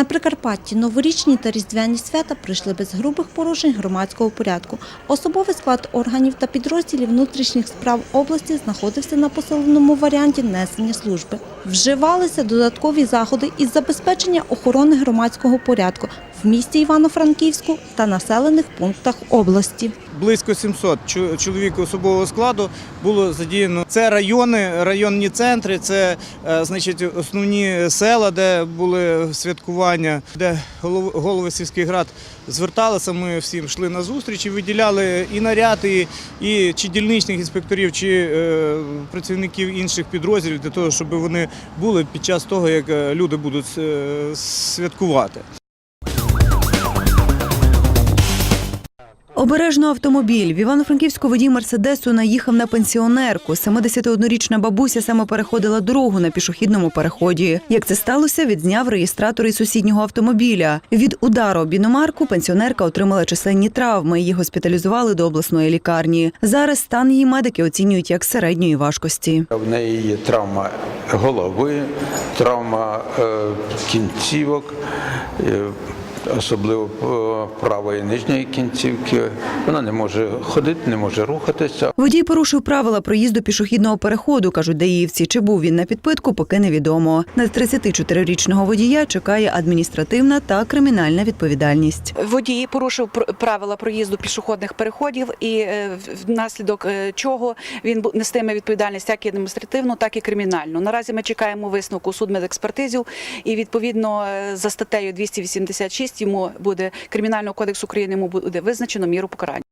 На Прикарпатті новорічні та різдвяні свята прийшли без грубих порушень громадського порядку. Особовий склад органів та підрозділів внутрішніх справ області знаходився на посиленому варіанті несення служби. Вживалися додаткові заходи із забезпечення охорони громадського порядку в місті Івано-Франківську та населених пунктах області. Близько 700 чоловік особового складу було задіяно. Це райони, районні центри, це е, значить основні села, де були святкування, де голов- голови сільських рад зверталися. Ми всім йшли на зустріч і виділяли і наряд, і, і чи дільничних інспекторів, чи е, працівників інших підрозділів для того, щоб вони були під час того, як е, люди будуть е, святкувати. Обережно автомобіль. В Івано-Франківську водій Мерседесу наїхав на пенсіонерку. 71-річна бабуся саме переходила дорогу на пішохідному переході. Як це сталося, відзняв реєстратор із сусіднього автомобіля. Від удару об іномарку пенсіонерка отримала численні травми. Її госпіталізували до обласної лікарні. Зараз стан її медики оцінюють як середньої важкості. В неї є травма голови, травма е, кінцівок, е, особливо е, правої нижньої кінцівки. Вона не може ходити, не може рухатися. Водій порушив правила проїзду пішохідного переходу, кажуть даївці. Чи був він на підпитку, поки невідомо. На 34-річного водія чекає адміністративна та кримінальна відповідальність. Водій порушив правила проїзду пішохідних переходів, і е, внаслідок е, чого він нестиме відповідальність як і адміністративну, так і кримінальну. Наразі ми чекаємо висновку судмедекспертизів, і відповідно за статтею 286 йому буде кримінального кодексу України йому буде визначено міру покарання.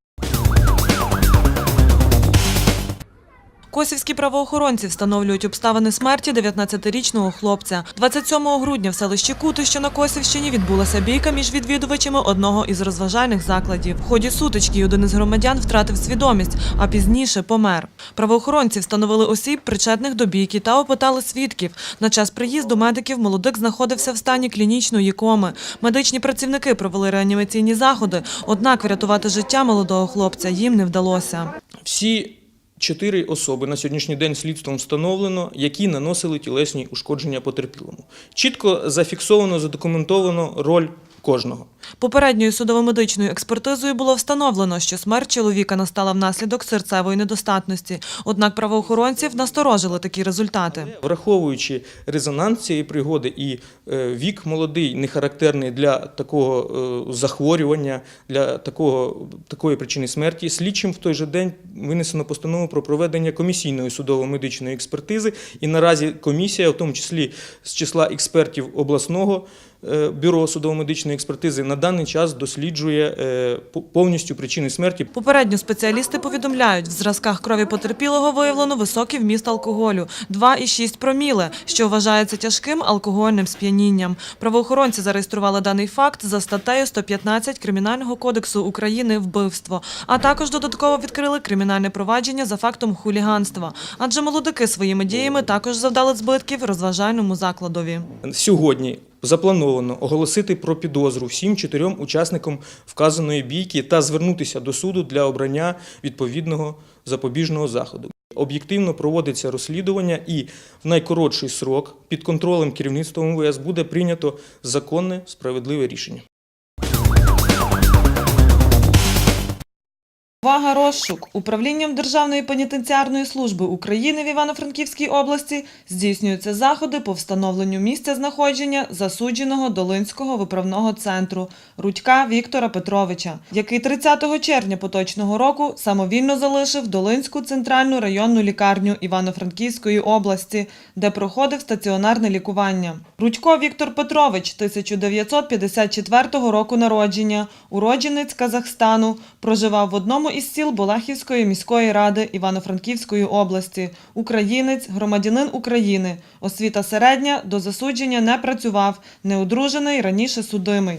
Косівські правоохоронці встановлюють обставини смерті 19-річного хлопця. 27 грудня в селищі Кути, що на Косівщині, відбулася бійка між відвідувачами одного із розважальних закладів. В ході сутички один із громадян втратив свідомість, а пізніше помер. Правоохоронці встановили осіб, причетних до бійки, та опитали свідків. На час приїзду медиків молодик знаходився в стані клінічної коми. Медичні працівники провели реанімаційні заходи, однак врятувати життя молодого хлопця їм не вдалося. Всі чотири особи на сьогоднішній день слідством встановлено, які наносили тілесні ушкодження потерпілому. Чітко зафіксовано, задокументовано роль кожного. Попередньою судово-медичною експертизою було встановлено, що смерть чоловіка настала внаслідок серцевої недостатності. Однак правоохоронців насторожили такі результати. Враховуючи резонанс цієї пригоди і е, вік молодий, не характерний для такого е, захворювання, для такого, такої причини смерті, слідчим в той же день винесено постанову про проведення комісійної судово-медичної експертизи. І наразі комісія, в тому числі з числа експертів обласного бюро судово-медичної експертизи, на даний час досліджує е, повністю причини смерті. Попередньо спеціалісти повідомляють, в зразках крові потерпілого виявлено високий вміст алкоголю – 2,6 проміле, що вважається тяжким алкогольним сп'янінням. Правоохоронці зареєстрували даний факт за статтею 115 Кримінального кодексу України «Вбивство», а також додатково відкрили кримінальне провадження за фактом хуліганства, адже молодики своїми діями також завдали збитків розважальному закладові. Сьогодні заплановано оголосити про підозру всім чотирьом учасникам вказаної бійки та звернутися до суду для обрання відповідного запобіжного заходу. Об'єктивно проводиться розслідування і в найкоротший срок під контролем керівництва МВС буде прийнято законне справедливе рішення. Увага розшук. Управлінням Державної пенітенціарної служби України в Івано-Франківській області здійснюються заходи по встановленню місця знаходження засудженого Долинського виправного центру Рудька Віктора Петровича, який 30 червня поточного року самовільно залишив Долинську центральну районну лікарню Івано-Франківської області, де проходив стаціонарне лікування. Рудько Віктор Петрович 1954 року народження, уродженець Казахстану, проживав в одному із сіл Болахівської міської ради Івано-Франківської області, українець, громадянин України, освіта середня, до засудження не працював, неодружений, раніше судимий.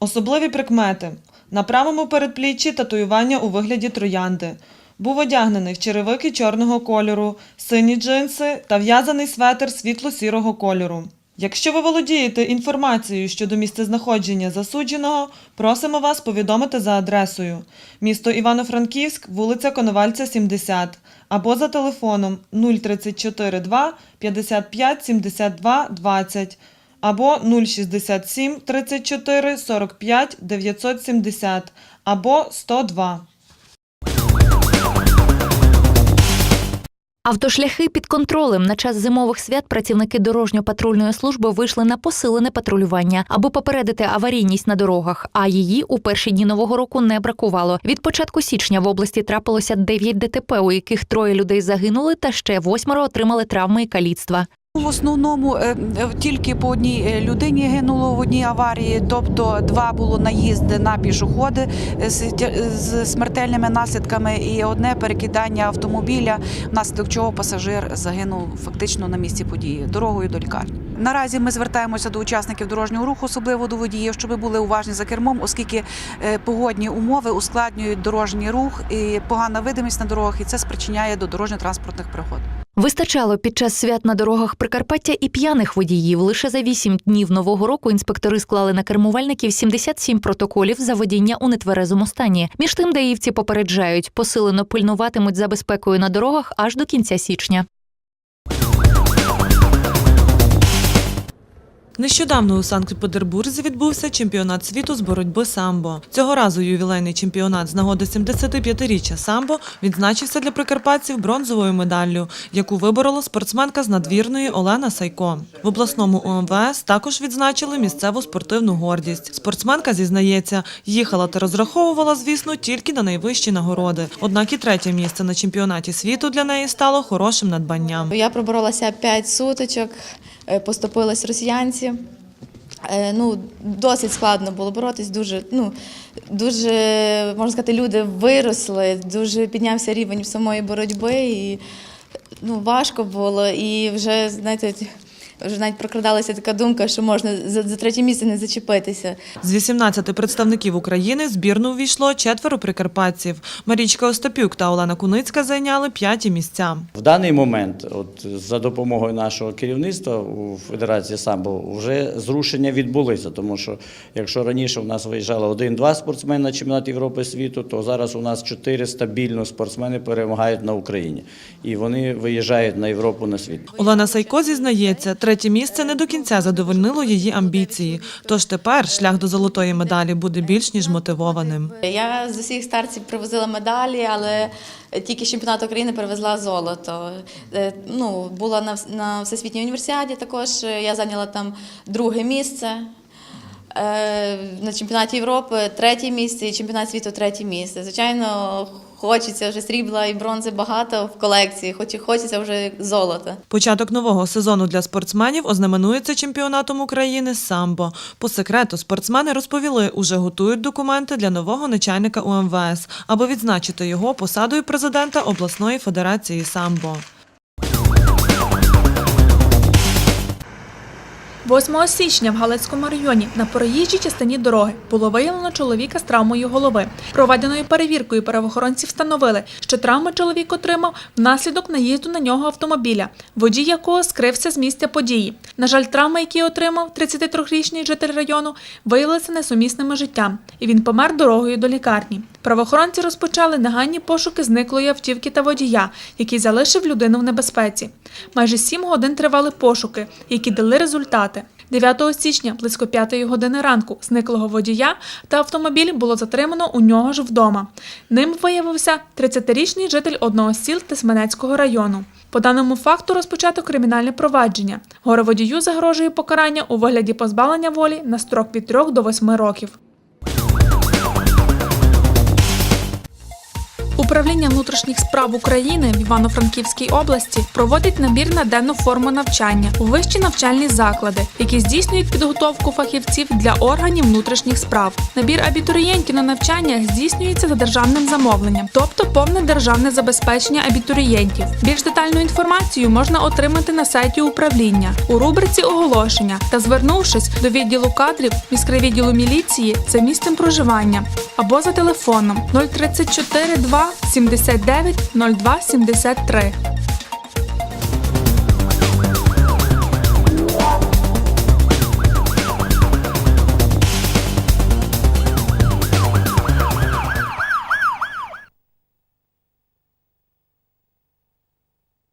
Особливі прикмети. На правому передпліччі татуювання у вигляді троянди. Був одягнений в черевики чорного кольору, сині джинси та в'язаний светр світло-сірого кольору. Якщо ви володієте інформацією щодо місцезнаходження засудженого, просимо вас повідомити за адресою місто Івано-Франківськ, вулиця Коновальця, 70, або за телефоном 034 2 55 72 20, або 067 34 45 970 або 102. Автошляхи під контролем на час зимових свят працівники дорожньо-патрульної служби вийшли на посилене патрулювання, аби попередити аварійність на дорогах. А її у перші дні нового року не бракувало. Від початку січня в області трапилося 9 ДТП, у яких троє людей загинули, та ще восьмеро отримали травми і каліцтва. В основному е, е, тільки по одній е, людині гинуло в одній аварії, тобто два було наїзди на пішоходи з, смертельними наслідками, і одне перекидання автомобіля, внаслідок чого пасажир загинув фактично на місці події дорогою до лікарні. Наразі ми звертаємося до учасників дорожнього руху, особливо до водіїв, щоб були уважні за кермом, оскільки погодні умови ускладнюють дорожній рух і погана видимість на дорогах, і це спричиняє до дорожньо-транспортних пригод. Вистачало під час свят на дорогах Прикарпаття і п'яних водіїв. Лише за вісім днів нового року інспектори склали на кермувальників 77 протоколів за водіння у нетверезому стані. Між тим, даївці попереджають, посилено пильнуватимуть за безпекою на дорогах аж до кінця січня. Нещодавно у Санкт-Петербурзі відбувся чемпіонат світу з боротьби самбо. Цього разу ювілейний чемпіонат з нагоди 75-річчя самбо відзначився для прикарпатців бронзовою медаллю, яку виборола спортсменка з надвірної Олена Сайко. В обласному УМВС також відзначили місцеву спортивну гордість. Спортсменка зізнається, їхала та розраховувала, звісно, тільки на найвищі нагороди. Однак і третє місце на чемпіонаті світу для неї стало хорошим надбанням. Я проборолася 5 сутичок, поступились росіянці. Е, Ну, досить складно було боротись. Дуже, ну, дуже, можна сказати, люди виросли, дуже піднявся рівень самої боротьби, і ну, важко було. І вже, знаєте, вже навіть прокрадалася така думка, що можна за, за третє місце не зачепитися. З 18 представників України збірну увійшло четверо прикарпатців. Марічка Остапюк та Олена Куницька зайняли п'яті місця. В даний момент, от за допомогою нашого керівництва у Федерації самбо, вже зрушення відбулися. Тому що якщо раніше у нас виїжджало один-два спортсмени на чемпіонат Європи світу, то зараз у нас чотири стабільно спортсмени перемагають на Україні, і вони виїжджають на Європу на світ. Олена Сайко зізнається, третє місце не до кінця задовольнило її амбіції. Тож тепер шлях до золотої медалі буде більш ніж мотивованим. Я з усіх старців привозила медалі, але тільки з чемпіонату України привезла золото. Е, Ну, була на, на Всесвітній універсіаді також. Я зайняла там друге місце. Е, На чемпіонаті Європи третє місце і чемпіонат світу третє місце. Звичайно, хочеться вже срібла і бронзи багато в колекції, хоч і хочеться вже золота. Початок нового сезону для спортсменів ознаменується чемпіонатом України самбо. По секрету спортсмени розповіли, уже готують документи для нового начальника УМВС, аби відзначити його посадою президента обласної федерації самбо. 8 січня в Галицькому районі на проїжджій частині дороги було виявлено чоловіка з травмою голови. Проведеною перевіркою правоохоронці встановили, що травми чоловік отримав внаслідок наїзду на нього автомобіля, водій якого скрився з місця події. На жаль, травми, які отримав 33-річний житель району, виявилися несумісними життям, і він помер дорогою до лікарні. Правоохоронці розпочали негайні пошуки зниклої автівки та водія, який залишив людину в небезпеці. Майже сім годин тривали пошуки, які дали результати. 9 січня близько 5 години ранку зниклого водія та автомобіль було затримано у нього ж вдома. Ним виявився 30-річний житель одного з сіл Тисменецького району. По даному факту розпочато кримінальне провадження. Гороводію загрожує покарання у вигляді позбавлення волі на строк від 3 до 8 років. Управління внутрішніх справ України в Івано-Франківській області проводить набір на денну форму навчання у вищі навчальні заклади, які здійснюють підготовку фахівців для органів внутрішніх справ. Набір абітурієнтів на навчання здійснюється за державним замовленням, тобто повне державне забезпечення абітурієнтів. Більш детальну інформацію можна отримати на сайті управління у рубриці оголошення та звернувшись до відділу кадрів міськрайвідділу міліції за місцем проживання або за телефоном 034 2 79 02 73.